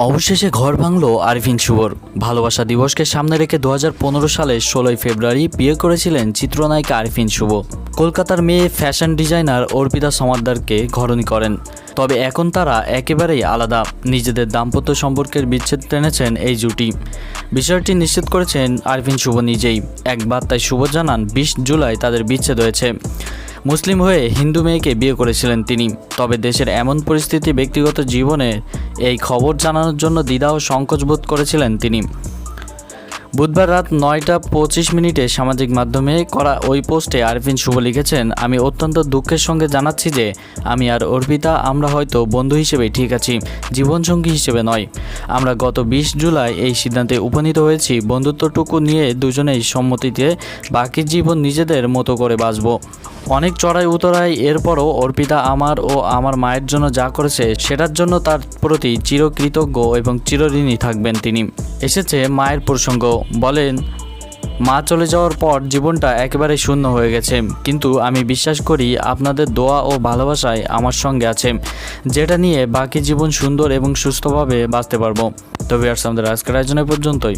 অবশেষে ঘর ভাঙল আরিফিন শুভর ভালোবাসা দিবসকে সামনে রেখে দু হাজার পনেরো সালের ষোলোই ফেব্রুয়ারি বিয়ে করেছিলেন চিত্রনায়িকা আরফিন শুভ। কলকাতার মেয়ে ফ্যাশন ডিজাইনার অর্পিতা সমাদ্দারকে ঘরণী করেন। তবে এখন তারা একেবারেই আলাদা। নিজেদের দাম্পত্য সম্পর্কের বিচ্ছেদ টেনেছেন এই জুটি। বিষয়টি নিশ্চিত করেছেন আরিফিন শুভ নিজেই। এক বার্তায় শুভ জানান, বিশ জুলাই তাদের বিচ্ছেদ হয়েছে। মুসলিম হয়ে হিন্দু মেয়েকে বিয়ে করেছিলেন তিনি। তবে দেশের এমন পরিস্থিতি ব্যক্তিগত জীবনে এই খবর জানানোর জন্য দ্বিধা ও সংকোচ বোধ করেছিলেন তিনি। বুধবার রাত নয়টা পঁচিশ মিনিটে সামাজিক মাধ্যমে করা ওই পোস্টে আরফিন শুভ লিখেছেন, আমি অত্যন্ত দুঃখের সঙ্গে জানাচ্ছি যে আমি আর অর্পিতা, আমরা হয়তো বন্ধু হিসেবে ঠিক আছি, জীবনসঙ্গী হিসেবে নয়। আমরা গত বিশ জুলাই এই সিদ্ধান্তে উপনীত হয়েছি, বন্ধুত্বটুকু নিয়ে দুজনেই সম্মতিতে বাকি জীবন নিজেদের মতো করে বাঁচব। অনেক চড়াই উতরাই এরপরও অর্পিতা আমার ও আমার মায়ের জন্য যা করেছে, সেটার জন্য তার প্রতি চিরকৃতজ্ঞ এবং চিরঋণী থাকবেন তিনি। এসেছে মায়ের প্রসঙ্গ, বলেন, মা চলে যাওয়ার পর জীবনটা একেবারে শূন্য হয়ে গেছে। কিন্তু আমি বিশ্বাস করি আপনাদের দোয়া ও ভালোবাসায় আমার সঙ্গে আছে। যেটা নিয়ে বাকি জীবন সুন্দর এবং সুস্থভাবে বাঁচতে পারব। তবে আর আমাদের আজকের আয়োজনে পর্যন্তই।